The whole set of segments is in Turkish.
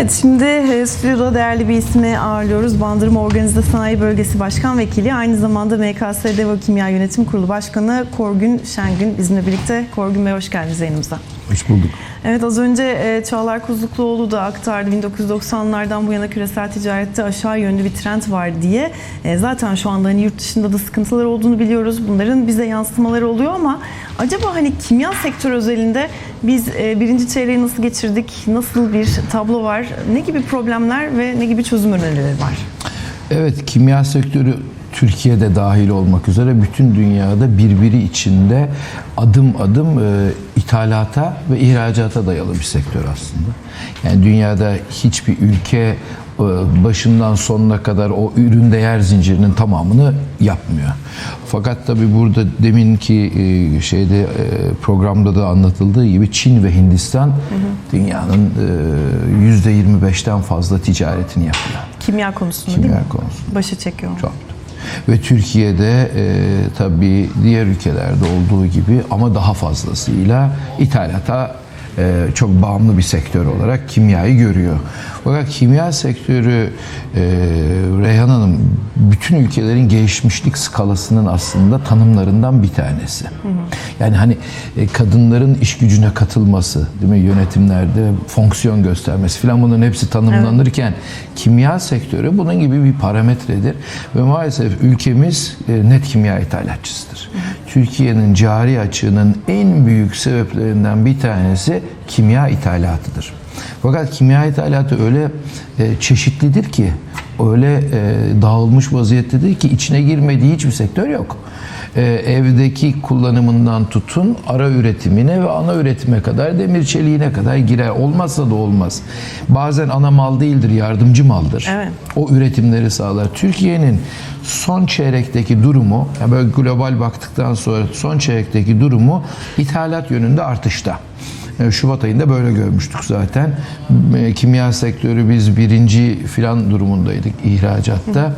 Evet şimdi e, stüdyoda değerli bir ismi ağırlıyoruz. Bandırma Organize Sanayi Bölgesi Başkan Vekili, aynı zamanda MKS Deva Kimya Yönetim Kurulu Başkanı Korgün Şengün bizimle birlikte. Korgün Bey hoş geldiniz yayınımıza. Hoş bulduk. Evet az önce e, Çağlar Kuzlukluoğlu da aktardı 1990'lardan bu yana küresel ticarette aşağı yönlü bir trend var diye. E, zaten şu anda hani yurt dışında da sıkıntılar olduğunu biliyoruz. Bunların bize yansımaları oluyor ama acaba hani kimya sektörü özelinde biz e, birinci çeyreği nasıl geçirdik? Nasıl bir tablo var? Ne gibi problemler ve ne gibi çözüm önerileri var? Evet, kimya sektörü Türkiye'de dahil olmak üzere bütün dünyada birbiri içinde adım adım e, ithalata ve ihracata dayalı bir sektör aslında. Yani dünyada hiçbir ülke e, başından sonuna kadar o ürün değer zincirinin tamamını yapmıyor. Fakat tabii burada deminki e, şeyde e, programda da anlatıldığı gibi Çin ve Hindistan dünyanın e, yüzde 25'ten fazla ticaretini yapıyor. Kimya konusunda değil mi? Kimya konusunda. Başa çekiyor. Çok. Ve Türkiye'de e, tabii diğer ülkelerde olduğu gibi ama daha fazlasıyla ithalata e, çok bağımlı bir sektör olarak kimyayı görüyor. Fakat kimya sektörü e, Reyhan Hanım bütün ülkelerin gelişmişlik skalasının aslında tanımlarından bir tanesi. Yani hani e, kadınların iş gücüne katılması, değil mi? Yönetimlerde fonksiyon göstermesi filan bunların hepsi tanımlanırken kimya sektörü bunun gibi bir parametredir ve maalesef ülkemiz e, net kimya ithalatçısıdır. Türkiye'nin cari açığının en büyük sebeplerinden bir tanesi kimya ithalatıdır. Fakat kimya ithalatı öyle e, çeşitlidir ki, öyle e, dağılmış vaziyettedir ki içine girmediği hiçbir sektör yok. E, evdeki kullanımından tutun ara üretimine ve ana üretime kadar demir çeliğine kadar girer. Olmazsa da olmaz. Bazen ana mal değildir, yardımcı maldır. Evet. O üretimleri sağlar. Türkiye'nin son çeyrekteki durumu, yani böyle global baktıktan sonra son çeyrekteki durumu ithalat yönünde artışta. E, Şubat ayında böyle görmüştük zaten. E, Kimya sektörü biz birinci filan durumundaydık ihracatta.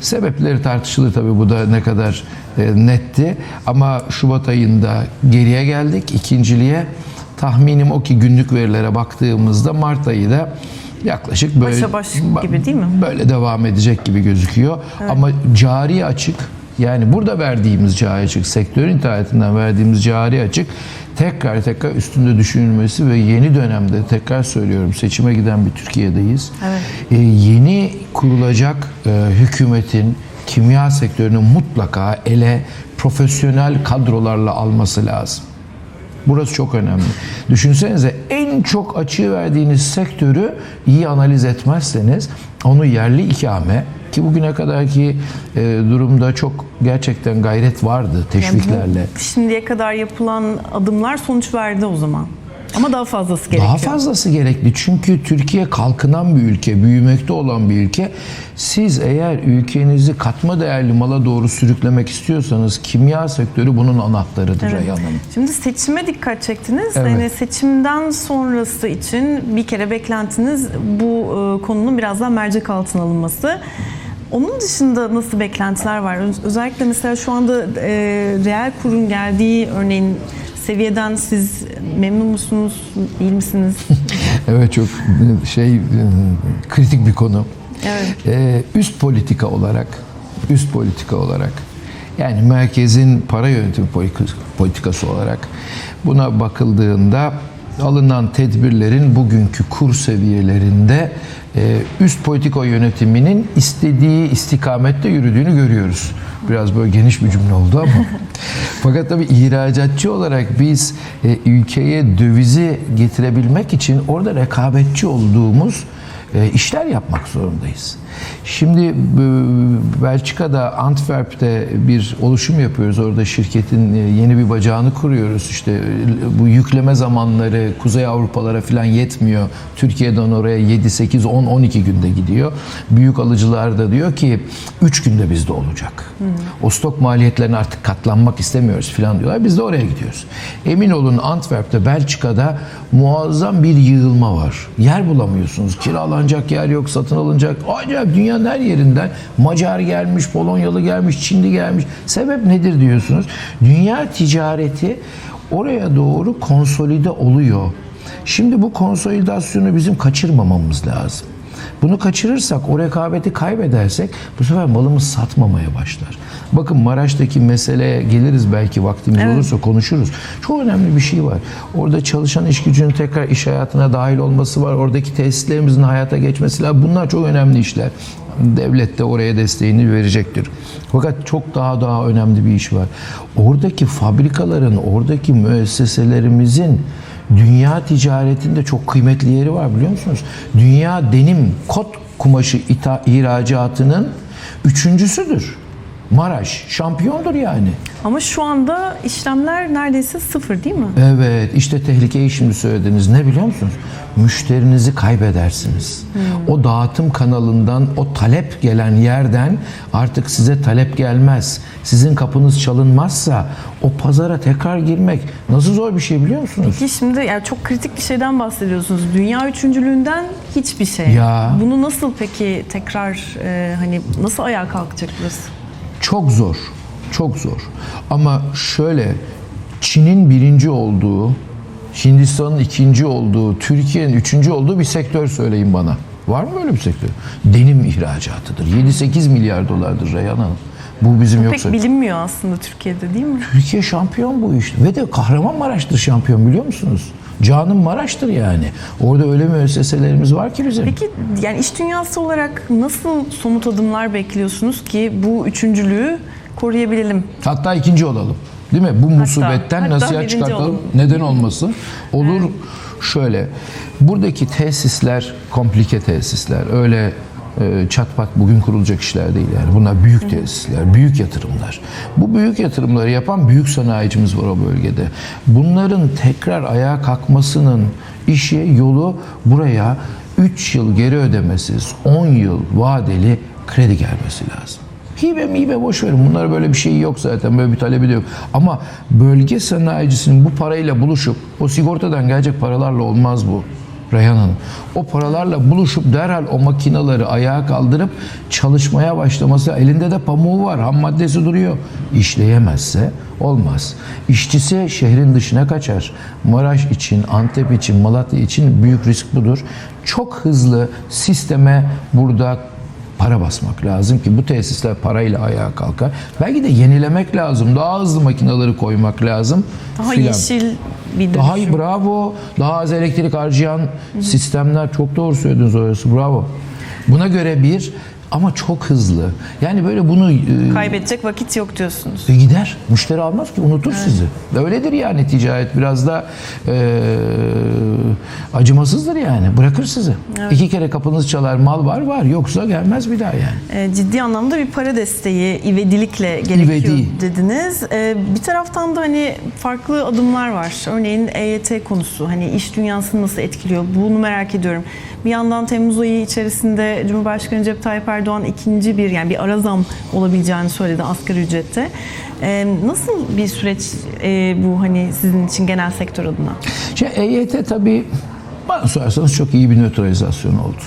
Sebepleri tartışılır tabii bu da ne kadar e, netti. Ama Şubat ayında geriye geldik ikinciliğe. Tahminim o ki günlük verilere baktığımızda Mart ayı da yaklaşık böyle Başa baş gibi değil mi? Böyle devam edecek gibi gözüküyor. Ama cari açık yani burada verdiğimiz cari açık, sektörün ithalatinden verdiğimiz cari açık tekrar tekrar üstünde düşünülmesi ve yeni dönemde tekrar söylüyorum seçime giden bir Türkiye'deyiz. Evet. Ee, yeni kurulacak e, hükümetin kimya sektörünü mutlaka ele profesyonel kadrolarla alması lazım. Burası çok önemli. Düşünsenize en çok açığı verdiğiniz sektörü iyi analiz etmezseniz onu yerli ikame ki bugüne kadarki e, durumda çok gerçekten gayret vardı teşviklerle. Yani bu şimdiye kadar yapılan adımlar sonuç verdi o zaman. Ama daha fazlası gerekiyor. Daha fazlası gerekli çünkü Türkiye kalkınan bir ülke, büyümekte olan bir ülke. Siz eğer ülkenizi katma değerli mala doğru sürüklemek istiyorsanız kimya sektörü bunun anahtarıdır Evet. Hanım. Şimdi seçime dikkat çektiniz. Evet. Yani seçimden sonrası için bir kere beklentiniz bu e, konunun biraz daha mercek altına alınması. Onun dışında nasıl beklentiler var? Öz- Özellikle mesela şu anda e, reel kurun geldiği örneğin seviyeden siz memnun musunuz, değil misiniz? Evet çok şey e, kritik bir konu. Evet. Ee, üst politika olarak üst politika olarak yani merkezin para yönetimi politik- politikası olarak buna bakıldığında alınan tedbirlerin bugünkü kur seviyelerinde e, üst politika yönetiminin istediği istikamette yürüdüğünü görüyoruz. Biraz böyle geniş bir cümle oldu ama. Fakat tabii ihracatçı olarak biz e, ülkeye dövizi getirebilmek için orada rekabetçi olduğumuz işler yapmak zorundayız. Şimdi e, Belçika'da Antwerp'te bir oluşum yapıyoruz. Orada şirketin e, yeni bir bacağını kuruyoruz. İşte e, bu yükleme zamanları Kuzey Avrupalara falan yetmiyor. Türkiye'den oraya 7, 8, 10, 12 günde gidiyor. Büyük alıcılar da diyor ki 3 günde bizde olacak. O stok maliyetlerine artık katlanmak istemiyoruz falan diyorlar. Biz de oraya gidiyoruz. Emin olun Antwerp'te, Belçika'da muazzam bir yığılma var. Yer bulamıyorsunuz. Kiralanacak yer yok, satın alınacak. Acayip dünyanın her yerinden Macar gelmiş, Polonyalı gelmiş, Çinli gelmiş. Sebep nedir diyorsunuz? Dünya ticareti oraya doğru konsolide oluyor. Şimdi bu konsolidasyonu bizim kaçırmamamız lazım. Bunu kaçırırsak, o rekabeti kaybedersek bu sefer malımız satmamaya başlar. Bakın Maraş'taki meseleye geliriz belki vaktimiz olursa konuşuruz. Çok önemli bir şey var. Orada çalışan iş gücünün tekrar iş hayatına dahil olması var. Oradaki tesislerimizin hayata geçmesi lazım. Bunlar çok önemli işler. Devlet de oraya desteğini verecektir. Fakat çok daha daha önemli bir iş var. Oradaki fabrikaların, oradaki müesseselerimizin dünya ticaretinde çok kıymetli yeri var biliyor musunuz? Dünya denim kot kumaşı ita- ihracatının üçüncüsüdür. Maraş şampiyondur yani. Ama şu anda işlemler neredeyse sıfır değil mi? Evet işte tehlikeyi şimdi söylediniz. Ne biliyor musunuz? Müşterinizi kaybedersiniz. O dağıtım kanalından, o talep gelen yerden artık size talep gelmez. Sizin kapınız çalınmazsa o pazara tekrar girmek nasıl zor bir şey biliyor musunuz? Ki şimdi yani çok kritik bir şeyden bahsediyorsunuz. Dünya üçüncülüğünden hiçbir şey. Ya. Bunu nasıl peki tekrar e, hani nasıl ayağa kalkacak burası? Çok zor. Çok zor. Ama şöyle Çin'in birinci olduğu, Hindistan'ın ikinci olduğu, Türkiye'nin üçüncü olduğu bir sektör söyleyin bana. Var mı böyle bir sektör? Denim ihracatıdır. 7-8 milyar dolardır Reyhan Hanım. Bu bizim yoksa. Pek bilinmiyor aslında Türkiye'de değil mi? Türkiye şampiyon bu işte. Ve de Kahramanmaraş'tır şampiyon biliyor musunuz? Canım Maraş'tır yani. Orada öyle müesseselerimiz var ki bizim. Peki yani iş dünyası olarak nasıl somut adımlar bekliyorsunuz ki bu üçüncülüğü koruyabilelim? Hatta ikinci olalım. Değil mi? Bu musibetten hatta nasihat birinci çıkartalım. olalım. Neden olmasın? Olur şöyle. Buradaki tesisler komplike tesisler. Öyle e, çat pat bugün kurulacak işler değil yani. Bunlar büyük tesisler, büyük yatırımlar. Bu büyük yatırımları yapan büyük sanayicimiz var o bölgede. Bunların tekrar ayağa kalkmasının işi, yolu buraya 3 yıl geri ödemesiz, 10 yıl vadeli kredi gelmesi lazım. Hibe mibe boş verin. Bunlar böyle bir şey yok zaten. Böyle bir talebi de yok. Ama bölge sanayicisinin bu parayla buluşup o sigortadan gelecek paralarla olmaz bu. Reyhan Hanım. O paralarla buluşup derhal o makinaları ayağa kaldırıp çalışmaya başlaması elinde de pamuğu var, ham maddesi duruyor. İşleyemezse olmaz. İşçisi şehrin dışına kaçar. Maraş için, Antep için, Malatya için büyük risk budur. Çok hızlı sisteme burada para basmak lazım ki bu tesisler parayla ayağa kalkar. Belki de yenilemek lazım. Daha hızlı makineleri koymak lazım. Daha filan. yeşil bir Daha iyi bravo. Daha az elektrik harcayan sistemler çok doğru söylediniz orası. Bravo. Buna göre bir ama çok hızlı. Yani böyle bunu e, Kaybedecek vakit yok diyorsunuz. e gider. Müşteri almaz ki unutur sizi. Öyledir yani ticaret biraz da e, acımasızdır yani. Bırakır sizi. İki kere kapınız çalar mal var var yoksa gelmez bir daha yani. E, ciddi anlamda bir para desteği ivedilikle gerekiyor İvedi. dediniz. E, bir taraftan da hani farklı adımlar var. Örneğin EYT konusu hani iş dünyasını nasıl etkiliyor bunu merak ediyorum. Bir yandan Temmuz ayı içerisinde Cumhurbaşkanı Recep Tayyip Erdoğan ikinci bir yani bir ara zam olabileceğini söyledi asgari ücrette. E, nasıl bir süreç e, bu hani sizin için genel sektör adına? Şimdi EYT tabii bana sorarsanız çok iyi bir nötralizasyon oldu.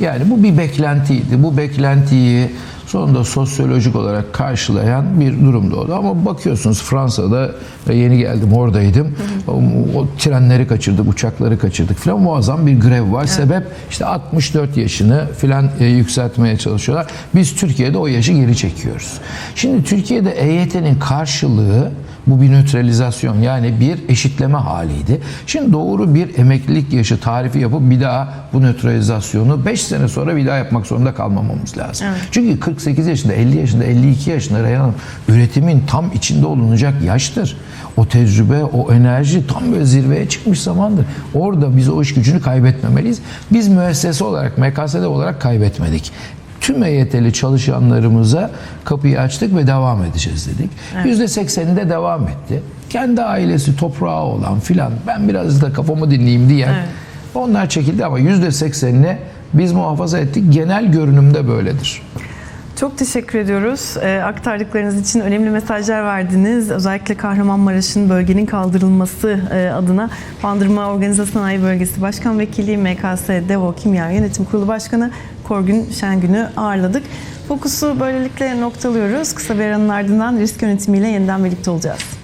Yani bu bir beklentiydi. Bu beklentiyi sonunda sosyolojik olarak karşılayan bir durumda oldu. Ama bakıyorsunuz Fransa'da yeni geldim oradaydım. O, o trenleri kaçırdık, uçakları kaçırdık falan muazzam bir grev var. Sebep işte 64 yaşını falan e, yükseltmeye çalışıyorlar. Biz Türkiye'de o yaşı geri çekiyoruz. Şimdi Türkiye'de EYT'nin karşılığı bu bir nötralizasyon yani bir eşitleme haliydi. Şimdi doğru bir emeklilik yaşı tarifi yapıp bir daha bu nötralizasyonu 5 sene sonra bir daha yapmak zorunda kalmamamız lazım. Çünkü 48 yaşında, 50 yaşında, 52 yaşında Reyhan Hanım üretimin tam içinde olunacak yaştır. O tecrübe, o enerji tam böyle zirveye çıkmış zamandır. Orada biz o iş gücünü kaybetmemeliyiz. Biz müessese olarak, MKS'de olarak kaybetmedik tüm EYT'li çalışanlarımıza kapıyı açtık ve devam edeceğiz dedik. Yüzde sekseni de devam etti. Kendi ailesi toprağı olan filan ben biraz da kafamı dinleyeyim diyen Evet. onlar çekildi ama yüzde seksenini biz muhafaza ettik. Genel görünümde böyledir. Çok teşekkür ediyoruz. Ee, aktardıklarınız için önemli mesajlar verdiniz. Özellikle Kahramanmaraş'ın bölgenin kaldırılması e, adına Bandırma Organize Sanayi Bölgesi Başkan Vekili MKS Devo Kimya Yönetim Kurulu Başkanı Korgün Şengün'ü ağırladık. Fokusu böylelikle noktalıyoruz. Kısa bir aranın ardından risk yönetimiyle yeniden birlikte olacağız.